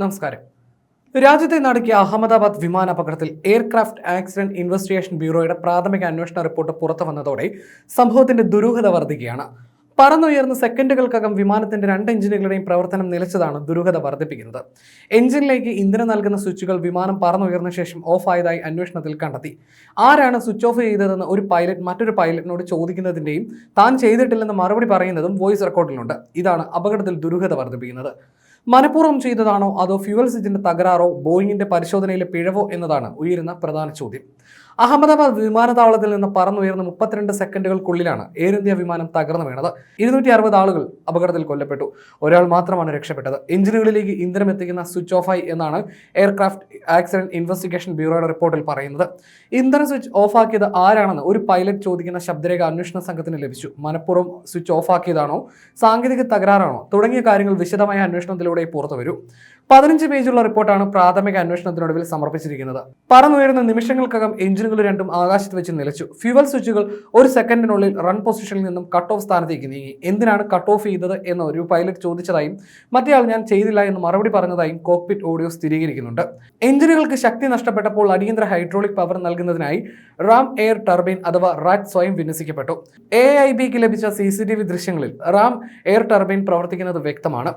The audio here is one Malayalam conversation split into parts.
നമസ്കാരം. രാജ്യത്തെ നടക്കിയ അഹമ്മദാബാദ് വിമാനാപകടത്തിൽ എയർക്രാഫ്റ്റ് ആക്സിഡന്റ് ഇൻവെസ്റ്റിഗേഷൻ ബ്യൂറോയുടെ പ്രാഥമിക അന്വേഷണ റിപ്പോർട്ട് പുറത്തു വന്നതോടെ സംഭവത്തിന്റെ ദുരൂഹത വർദ്ധിക്കുകയാണ് പറന്നുയർന്ന സെക്കൻഡുകൾക്കകം വിമാനത്തിന്റെ രണ്ട് എഞ്ചിനുകളുടെയും പ്രവർത്തനം നിലച്ചതാണ് ദുരൂഹത വർദ്ധിപ്പിക്കുന്നത് എഞ്ചിനിലേക്ക് ഇന്ധനം നൽകുന്ന സ്വിച്ചുകൾ വിമാനം പറന്നുയർന്ന ശേഷം ഓഫ് ഓഫായതായി അന്വേഷണത്തിൽ കണ്ടെത്തി. ആരാണ് സ്വിച്ച് ഓഫ് ചെയ്തതെന്ന് ഒരു പൈലറ്റ് മറ്റൊരു പൈലറ്റിനോട് ചോദിക്കുന്നതിന്റെയും താൻ ചെയ്തിട്ടില്ലെന്ന് മറുപടി പറയുന്നതും വോയിസ് റെക്കോർഡിലുണ്ട്. ഇതാണ് അപകടത്തിൽ ദുരൂഹത വർദ്ധിപ്പിക്കുന്നത് മനഃപൂർവം ചെയ്തതാണോ അതോ ഫ്യൂവൽ സിറ്റിന്റെ തകരാറോ ബോയിങ്ങിന്റെ പരിശോധനയിലെ പിഴവോ എന്നതാണ് ഉയരുന്ന പ്രധാന ചോദ്യം. അഹമ്മദാബാദ് വിമാനത്താവളത്തിൽ നിന്ന് പറന്നുയർന്ന മുപ്പത്തിരണ്ട് സെക്കൻഡുകൾക്കുള്ളിലാണ് എയർ ഇന്ത്യ വിമാനം തകർന്നു വീണത്. ഇരുന്നൂറ്റി അറുപത് ആളുകൾ അപകടത്തിൽ കൊല്ലപ്പെട്ടു. ഒരാൾ മാത്രമാണ് രക്ഷപ്പെട്ടത്. എഞ്ചിനുകളിലേക്ക് ഇന്ധനം എത്തിക്കുന്ന സ്വിച്ച് ഓഫായി എന്നാണ് എയർക്രാഫ്റ്റ് ആക്സിഡന്റ് ഇൻവെസ്റ്റിഗേഷൻ ബ്യൂറോയുടെ റിപ്പോർട്ടിൽ പറയുന്നത്. ഇന്ധന സ്വിച്ച് ഓഫാക്കിയത് ആരാണെന്ന് ഒരു പൈലറ്റ് ചോദിക്കുന്ന ശബ്ദരേഖ അന്വേഷണ സംഘത്തിന് ലഭിച്ചു. മനഃപൂർവം സ്വിച്ച് ഓഫാക്കിയതാണോ സാങ്കേതിക തകരാറാണോ? തുടങ്ങിയ കാര്യങ്ങൾ വിശദമായ അന്വേഷണത്തിലൂടെ പുറത്തു വരൂ. പതിനഞ്ച് പേജുള്ള റിപ്പോർട്ടാണ് പ്രാഥമിക അന്വേഷണത്തിനൊടുവിൽ സമർപ്പിച്ചിരിക്കുന്നത്. പറന്നുയരുന്ന നിമിഷങ്ങൾക്കകം എഞ്ചിനുകൾ രണ്ടും ആകാശത്ത് വെച്ച് നിലച്ചു. ഫ്യൂവൽ സ്വിച്ചുകൾ ഒരു സെക്കൻഡിനുള്ളിൽ റൺ പൊസിഷനിൽ നിന്നും കട്ട് ഓഫ് സ്ഥാനത്തേക്ക് നീങ്ങി. എന്തിനാണ് കട്ട് ഓഫ് ചെയ്തത് എന്ന് ഒരു പൈലറ്റ് ചോദിച്ചതായും മറ്റേയാൾ ഞാൻ ചെയ്തില്ല എന്ന് മറുപടി പറഞ്ഞതായും കോക്പിറ്റ് ഓഡിയോ സ്ഥിരീകരിക്കുന്നുണ്ട്. എഞ്ചിനുകൾക്ക് ശക്തി നഷ്ടപ്പെട്ടപ്പോൾ അടിയന്തര ഹൈഡ്രോളിക് പവർ നൽകുന്നതിനായി റാം എയർ ടർബൈൻ അഥവാ റാറ്റ് സ്വയം വിന്യസിക്കപ്പെട്ടു. എ ഐ ബിക്ക് ലഭിച്ച സി സി ടി വി ദൃശ്യങ്ങളിൽ റാം എയർ ടർബൈൻ പ്രവർത്തിക്കുന്നത് വ്യക്തമാണ്.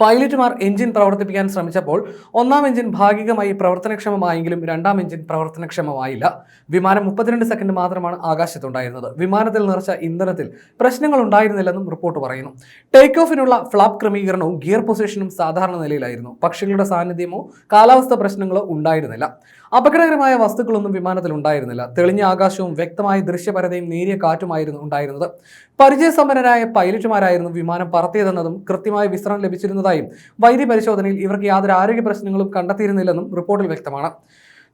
പൈലറ്റുമാർ എഞ്ചിൻ പ്രവർത്തിപ്പിക്കാൻ ശ്രമിച്ചപ്പോൾ ഒന്നാം എഞ്ചിൻ ഭാഗികമായി പ്രവർത്തനക്ഷമമായെങ്കിലും രണ്ടാം എഞ്ചിൻ പ്രവർത്തനക്ഷമമായില്ല. വിമാനം മുപ്പത്തിരണ്ട് സെക്കൻഡ് മാത്രമാണ് ആകാശത്തുണ്ടായിരുന്നത്. വിമാനത്തിൽ നിറച്ച ഇന്ധനത്തിൽ പ്രശ്നങ്ങൾ ഉണ്ടായിരുന്നില്ലെന്നും റിപ്പോർട്ട് പറയുന്നു. ടേക്ക് ഓഫിനുള്ള ഫ്ലാപ്പ് ക്രമീകരണവും ഗിയർ പൊസിഷനും സാധാരണ നിലയിലായിരുന്നു. പക്ഷികളുടെ സാന്നിധ്യമോ കാലാവസ്ഥ പ്രശ്നങ്ങളോ ഉണ്ടായിരുന്നില്ല. അപകടകരമായ വസ്തുക്കളൊന്നും വിമാനത്തിൽ ഉണ്ടായിരുന്നില്ല തെളിഞ്ഞ ആകാശവും വ്യക്തമായ ദൃശ്യപരതയും നേരിയ കാറ്റുമായിരുന്നു ഉണ്ടായിരുന്നത്. പരിചയസമ്പന്നരായ പൈലറ്റുമാരായിരുന്നു വിമാനം പറത്തിയതെന്നതും കൃത്യമായ വിശ്രമം ലഭിച്ചിരുന്നതായും വൈദ്യ പരിശോധനയിൽ ഇവർക്ക് യാതൊരു ആരോഗ്യ പ്രശ്നങ്ങളും കണ്ടെത്തിയിരുന്നില്ലെന്നും റിപ്പോർട്ടിൽ വ്യക്തമാണ്.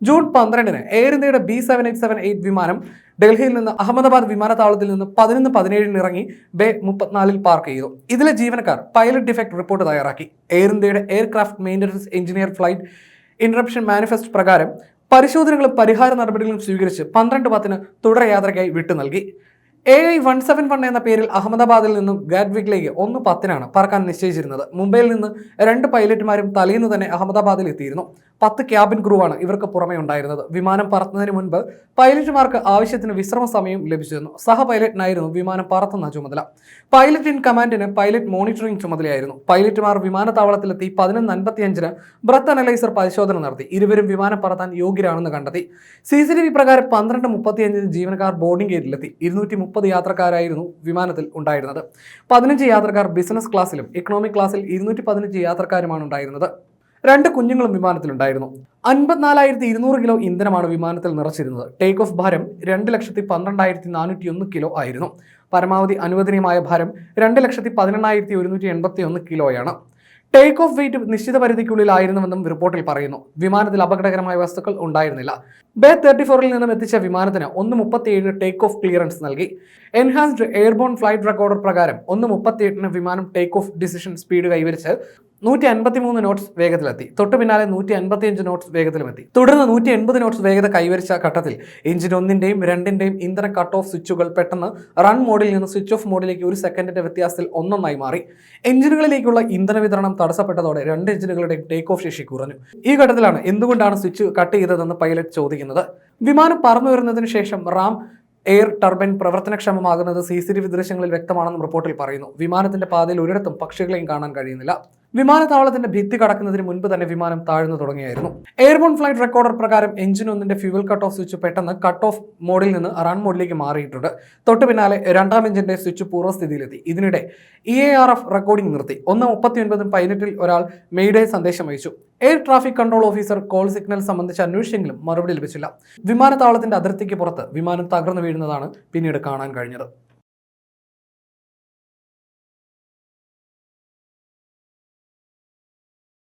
ജൂൺ പന്ത്രണ്ടിന് എയർ ഇന്ത്യയുടെ B seven eight seven eight വിമാനം ഡൽഹിയിൽ നിന്ന് അഹമ്മദാബാദ് വിമാനത്താവളത്തിൽ നിന്ന് പതിനൊന്ന് പതിനേഴിന് ഇറങ്ങി ബേ മുപ്പത്തിനാലിൽ പാർക്ക് ചെയ്തു. ഇതിലെ ജീവനക്കാർ പൈലറ്റ് ഡിഫക്ട് റിപ്പോർട്ട് തയ്യാറാക്കി. എയർ ഇന്ത്യയുടെ aircraft maintenance engineer flight interruption manifest പ്രകാരം പരിശോധനകളും പരിഹാര നടപടികളും സ്വീകരിച്ച് പന്ത്രണ്ട് പത്തിന് തുടർ യാത്രയ്ക്കായി വിട്ടു നൽകി. A I one seven one എന്ന പേരിൽ അഹമ്മദാബാദിൽ നിന്നും ഗാഡ്വിക്കിലേക്ക് ഒന്ന് പത്തിനാണ് പറക്കാൻ നിശ്ചയിച്ചിരുന്നത്. മുംബൈയിൽ നിന്ന് രണ്ട് പൈലറ്റുമാരും തലേന്ന് തന്നെ അഹമ്മദാബാദിൽ എത്തിയിരുന്നു. പത്ത് ക്യാബിൻ ക്രൂവാണ് ഇവർക്ക് പുറമെ ഉണ്ടായിരുന്നത്. വിമാനം പറത്തുന്നതിന് മുൻപ് പൈലറ്റുമാർക്ക് ആവശ്യത്തിന് വിശ്രമ സമയം ലഭിച്ചിരുന്നു. സഹ പൈലറ്റിനായിരുന്നു വിമാനം പറത്തുന്ന ചുമതല. പൈലറ്റ് ഇൻ കമാൻഡിന് പൈലറ്റ് മോണിറ്ററിംഗ് ചുമതലയായിരുന്നു. പൈലറ്റുമാർ വിമാനത്താവളത്തിലെത്തി പതിനൊന്ന് അൻപത്തിയഞ്ചിന് ബ്രത്ത് അനലൈസർ പരിശോധന നടത്തി. ഇരുവരും വിമാനം പറത്താൻ യോഗ്യരാണെന്ന് കണ്ടെത്തി. സി സി ടി വി പ്രകാരം പന്ത്രണ്ട് മുപ്പത്തിയഞ്ചിന് ജീവനക്കാർ ബോർഡിംഗ് ഗേറ്റിലെത്തി. ഇരുന്നൂറ്റി മുപ്പത് യാത്രക്കാരായിരുന്നു വിമാനത്തിൽ ഉണ്ടായിരുന്നത്. പതിനഞ്ച് യാത്രക്കാർ ബിസിനസ് ക്ലാസ്സിലും ഇക്കണോമിക് ക്ലാസ്സിൽ ഇരുന്നൂറ്റി പതിനഞ്ച് യാത്രക്കാരുമാണ് ഉണ്ടായിരുന്നത്. രണ്ട് കുഞ്ഞുങ്ങളും വിമാനത്തിലുണ്ടായിരുന്നു അൻപത്തിനാലായിരത്തി ഇരുന്നൂറ് കിലോ ഇന്ധനമാണ് വിമാനത്തിൽ നിറച്ചിരുന്നത്. ടേക്ക് ഓഫ് ഭാരം രണ്ട് ലക്ഷത്തി പന്ത്രണ്ടായിരത്തി നാനൂറ്റി ഒന്ന് കിലോ ആയിരുന്നു. പരമാവധി അനുവദനീയമായ ഭാരം രണ്ട് ലക്ഷത്തി പതിനെണ്ണായിരത്തി ഒരുന്നൂറ്റി എൺപത്തി ഒന്ന് കിലോയാണ്. ടേക്ക് ഓഫ് വെയിറ്റ് നിശ്ചിത പരിധിക്കുള്ളിലായിരുന്നുവെന്നും റിപ്പോർട്ടിൽ പറയുന്നു. വിമാനത്തിൽ അപകടകരമായ വസ്തുക്കൾ ഉണ്ടായിരുന്നില്ല. ബേ തേർട്ടി ഫോറിൽ നിന്നും എത്തിച്ച വിമാനത്തിന് ഒന്ന് മുപ്പത്തിയേഴിന് ടേക്ക് ഓഫ് ക്ലിയറൻസ് നൽകി. എൻഹാൻസ്ഡ് എയർബോൺ ഫ്ലൈറ്റ് റെക്കോർഡർ പ്രകാരം ഒന്ന് മുപ്പത്തിയെട്ടിന് വിമാനം ടേക്ക് ഓഫ് ഡിസിഷൻ സ്പീഡ് കൈവരിച്ച് നൂറ്റി അൻപത്തി മൂന്ന് നോട്ട്സ് വേഗത്തിലെത്തി. തൊട്ടു പിന്നാലെ നൂറ്റി അൻപത്തിയഞ്ച് നോട്ട്സ് വേഗത്തിലുമെത്തി. തുടർന്ന് നൂറ്റി എൺപത് നോട്ട്സ് വേഗത കൈവരിച്ച ഘട്ടത്തിൽ എഞ്ചിൻ ഒന്നിന്റെയും രണ്ടിന്റെയും ഇന്ധന കട്ട് ഓഫ് സ്വിച്ചുകൾ പെട്ടെന്ന് റൺ മോഡിൽ നിന്ന് സ്വിച്ച് ഓഫ് മോഡിലേക്ക് ഒരു സെക്കൻഡിന്റെ വ്യത്യാസത്തിൽ ഒന്നൊന്നായി മാറി. എഞ്ചിനുകളിലേക്കുള്ള ഇന്ധന വിതരണം തടസ്സപ്പെട്ടതോടെ രണ്ട് എഞ്ചിനുകളുടെ ടേക്ക് ഓഫ് ശേഷി കുറഞ്ഞു. ഈ ഘട്ടത്തിലാണ് എന്തുകൊണ്ടാണ് സ്വിച്ച് കട്ട് ചെയ്തതെന്ന് പൈലറ്റ് ചോദിക്കുന്നത്. വിമാനം പറന്നു വരുന്നതിന് ശേഷം റാം എയർ ടർബൈൻ പ്രവർത്തനക്ഷമമാകുന്നത് സി സി ടി വി ദൃശ്യങ്ങളിൽ വ്യക്തമാണെന്നും റിപ്പോർട്ടിൽ പറയുന്നു. വിമാനത്തിന്റെ പാതയിൽ ഒരിടത്തും പക്ഷികളെയും കാണാൻ കഴിയുന്നില്ല. വിമാനത്താവളത്തിന്റെ ഭിത്തി കടക്കുന്നതിന് മുൻപ് തന്നെ വിമാനം താഴ്ന്നു തുടങ്ങിയായിരുന്നു. എയർബോൺ ഫ്ലൈറ്റ് റെക്കോർഡർ പ്രകാരം എഞ്ചിൻ ഒന്നിന്റെ ഫ്യൂവൽ കട്ട് ഓഫ് സ്വിച്ച് പെട്ടെന്ന് കട്ട് ഓഫ് മോഡിൽ നിന്ന് റൺ മോഡിലേക്ക് മാറിയിട്ടുണ്ട്. തൊട്ടു പിന്നാലെ രണ്ടാം എഞ്ചിന്റെ സ്വിച്ച് പൂർവസ്ഥിതിയിലെത്തി. ഇതിനിടെ E A R F recording നിർത്തി. ഒന്ന് മുപ്പത്തി ഒൻപതും പതിനെട്ടിൽ ഒരാൾ മെയ്ഡേ സന്ദേശം അയച്ചു. Air traffic control officer call signal സംബന്ധിച്ച് അന്വേഷിച്ചെങ്കിലും മറുപടി ലഭിച്ചില്ല. വിമാനത്താവളത്തിന്റെ അതിർത്തിക്ക് പുറത്ത് വിമാനം തകർന്നു വീഴുന്നതാണ് പിന്നീട് കാണാൻ കഴിഞ്ഞത്.